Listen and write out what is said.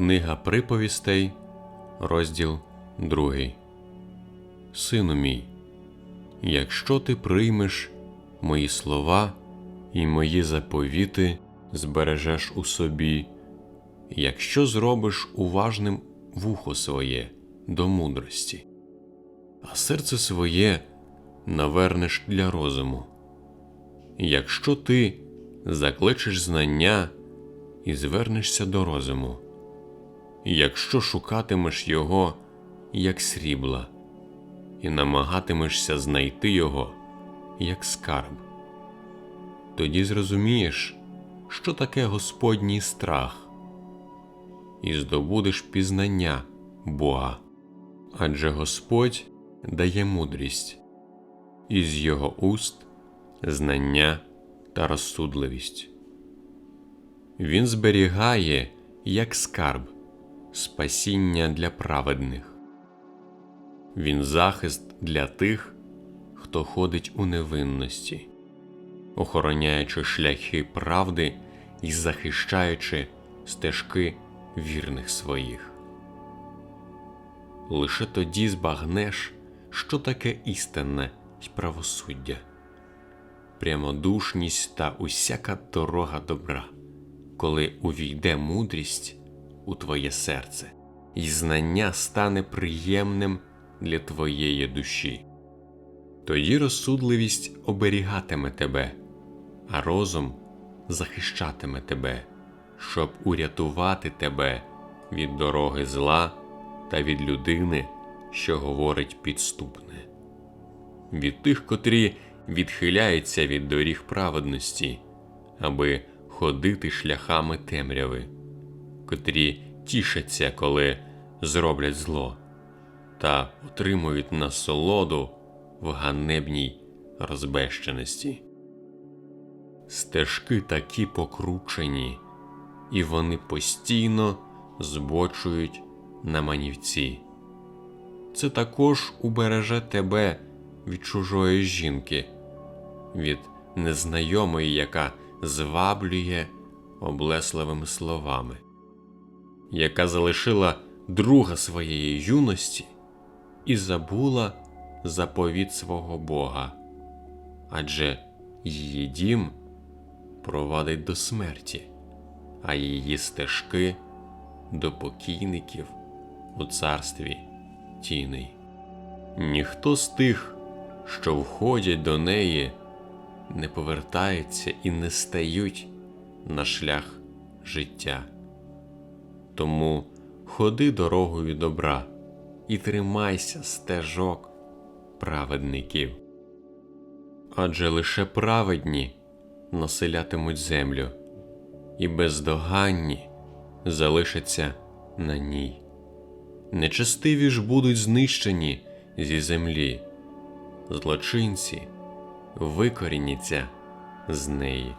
Книга приповістей, розділ 2. Сину мій, якщо ти приймеш мої слова і мої заповіти збережеш у собі, якщо зробиш уважним вухо своє до мудрості, а серце своє навернеш для розуму. Якщо ти закличеш знання і звернешся до розуму, якщо шукатимеш його, як срібла, і намагатимешся знайти його, як скарб, тоді зрозумієш, що таке Господній страх, і здобудеш пізнання Бога, адже Господь дає мудрість, із його уст знання та розсудливість. Він зберігає, як скарб, спасіння для праведних. Він захист для тих, хто ходить у невинності, охороняючи шляхи правди і захищаючи стежки вірних своїх. Лише тоді збагнеш, що таке істинне й правосуддя, прямодушність та усяка дорога добра, коли увійде мудрість у твоє серце, і знання стане приємним для твоєї душі. Тоді розсудливість оберігатиме тебе, а розум захищатиме тебе, щоб урятувати тебе від дороги зла та від людини, що говорить підступне, від тих, котрі відхиляються від доріг праведності, аби ходити шляхами темряви, котрі тішаться, коли зроблять зло, та отримують насолоду в ганебній розбещеності. Стежки такі покручені, і вони постійно збочують на манівці. Це також убереже тебе від чужої жінки, від незнайомої, яка зваблює облесливими словами, яка залишила друга своєї юності і забула заповіт свого Бога, адже її дім провадить до смерті, а її стежки до покійників у царстві тіней. Ніхто з тих, що входять до неї, не повертається і не стають на шлях життя. Тому ходи дорогою добра і тримайся стежок праведників. Адже лише праведні населятимуть землю, і бездоганні залишаться на ній. Нечестиві ж будуть знищені зі землі, злочинці викоріняться з неї.